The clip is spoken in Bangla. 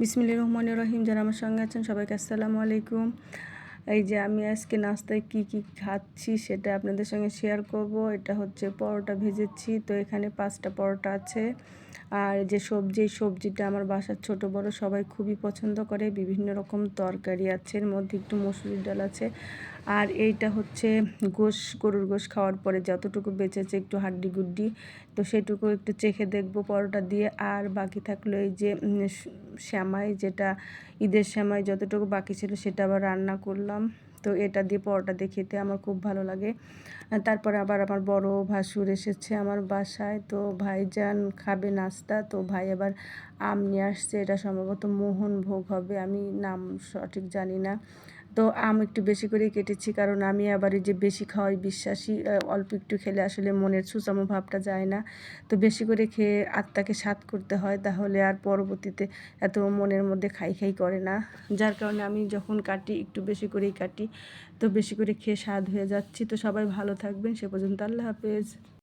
বিসমিল্লা রহমান রহিম, যারা আমার সঙ্গে আছেন সবাইকে আসসালামু আলাইকুম। এই যে আমি আজকে নাস্তায় কি কি খাচ্ছি সেটা আপনাদের সঙ্গে শেয়ার করব। এটা হচ্ছে পরোটা ভেজেছি, তো এখানে পাঁচটা পরোটা আছে। আর যে সবজি, এই সবজিটা আমার বাসার ছোট বড় সবাই খুবই পছন্দ করে। বিভিন্ন রকম তরকারি আছে, এর মধ্যে একটু মসুরির ডাল আছে আর এইটা হচ্ছে গোশ, গরুর গোশ খাওয়ার পরে যতটুকু বেঁচেছে একটু হাড্ডি গুড্ডি, তো সেটুকু একটু চেখে দেখব পরোটা দিয়ে। আর বাকি থাকল এই যে শ্যামাই যেটা, ঈদের শ্যামাই যতটুকু বাকি ছিল সেটা আবার রান্না করলাম। তো এটা দিয়ে পরোটা দিয়ে খেতে আমার খুব ভালো লাগে। তারপরে আবার আমার বড় ভাসুর এসেছে আমার বাসায়, তো ভাইজান খাবে নাস্তা, তো ভাই আবার আম নিয়ে আসছে। এটা সম্ভবত মোহন ভোগ হবে, আমি নাম সঠিক জানি না। তো আম একটু বেশি করেই কেটেছি, কারণ আমি আবার যে বেশি খাওয়াই বিশ্বাসী অল্প একটু খেলে আসলে মনের সুষম ভাবটা যায় না। তো বেশি করে খেয়ে আত্মাকে স্বাদ করতে হয়, তাহলে আর পরবর্তীতে এত মনের মধ্যে খাই খাই করে না। যার কারণে আমি যখন কাটি, একটু বেশি করেই কাটি, তো বেশি করে খেয়ে স্বাদ হয়ে যাচ্ছি। তো সবাই ভালো থাকবেন, সে পর্যন্ত আল্লাহ হাফেজ।